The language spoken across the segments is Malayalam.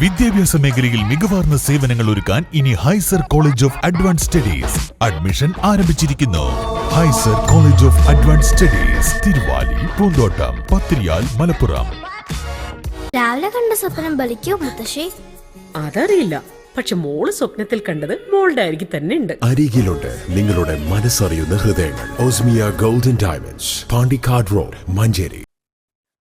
വിദ്യാഭ്യാസ മേഖലയിൽ മികവാർന്ന സേവനങ്ങൾ ഒരുക്കാൻ ഇനി Hizer college of advance studies admission ആരംഭിച്ചിരിക്കുന്നു. Hizer college of advance studies Thiruvali Poonthottam Pathiriyal Malappuram. രാവിലെ കണ്ട സ്വപ്നം ബലിക്കോ മുത്തശ്ശി? അതറിയില്ല. പക്ഷെ മോൾ സ്വപ്നത്തിൽ കണ്ടത് മോളുടെ അരികിൽ തന്നെ ഉണ്ട്. അരികിലുണ്ട് നിങ്ങളുടെ മനസ്സറിയുന്ന ഹൃദയങ്ങൾ. Osmiya golden diamonds Pandikkad road Manjeri.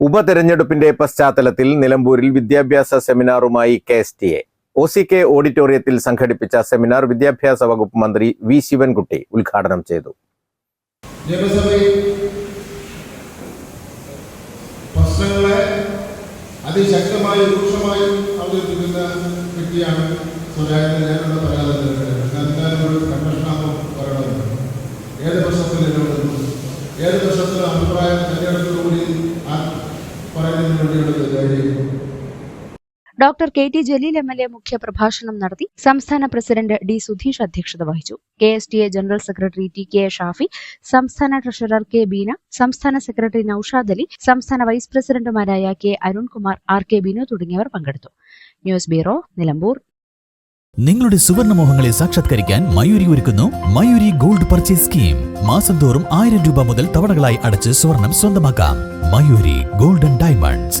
ഉപതെരഞ്ഞെടുപ്പിന്റെ പശ്ചാത്തലത്തിൽ നിലമ്പൂരിൽ വിദ്യാഭ്യാസ സെമിനാറുമായി K S T A. O C K ഓഡിറ്റോറിയത്തിൽ സംഘടിപ്പിച്ച സെമിനാർ വിദ്യാഭ്യാസ വകുപ്പ് മന്ത്രി വി ശിവൻകുട്ടി ഉദ്ഘാടനം ചെയ്തു. അതിശക്തമായി വ്യക്തിയാണ് ഏത് പ്രശ്നത്തിൽ ഏത് പ്രശ്നത്തിലും അഭിപ്രായം തെരഞ്ഞെടുപ്പോടുകൂടി doctor K T Jaleel M L A മുഖ്യപ്രഭാഷണം നടത്തി സംസ്ഥാന പ്രസിഡന്റ് ഡി സുധീഷ് അധ്യക്ഷത വഹിച്ചു. K S T A general secretary T K Shafi സംസ്ഥാന ട്രഷറർ കെ ബീന സംസ്ഥാന സെക്രട്ടറി നൌഷാദ് അലി സംസ്ഥാന വൈസ് പ്രസിഡന്റുമാരായ K Arunkumar R K Binu തുടങ്ങിയവർ പങ്കെടുത്തു. News bureau Nilambur. നിങ്ങളുടെ സുവർണമോഹങ്ങളെ സാക്ഷാത്കരിക്കാൻ മയൂരി ഒരുക്കുന്നു മയൂരി ഗോൾഡ് പർച്ചേസ് സ്കീം. മാസം തോറും ആയിരം രൂപ മുതൽ തവണകളായി അടച്ച് സ്വർണം സ്വന്തമാക്കാം. Mayuri golden diamonds.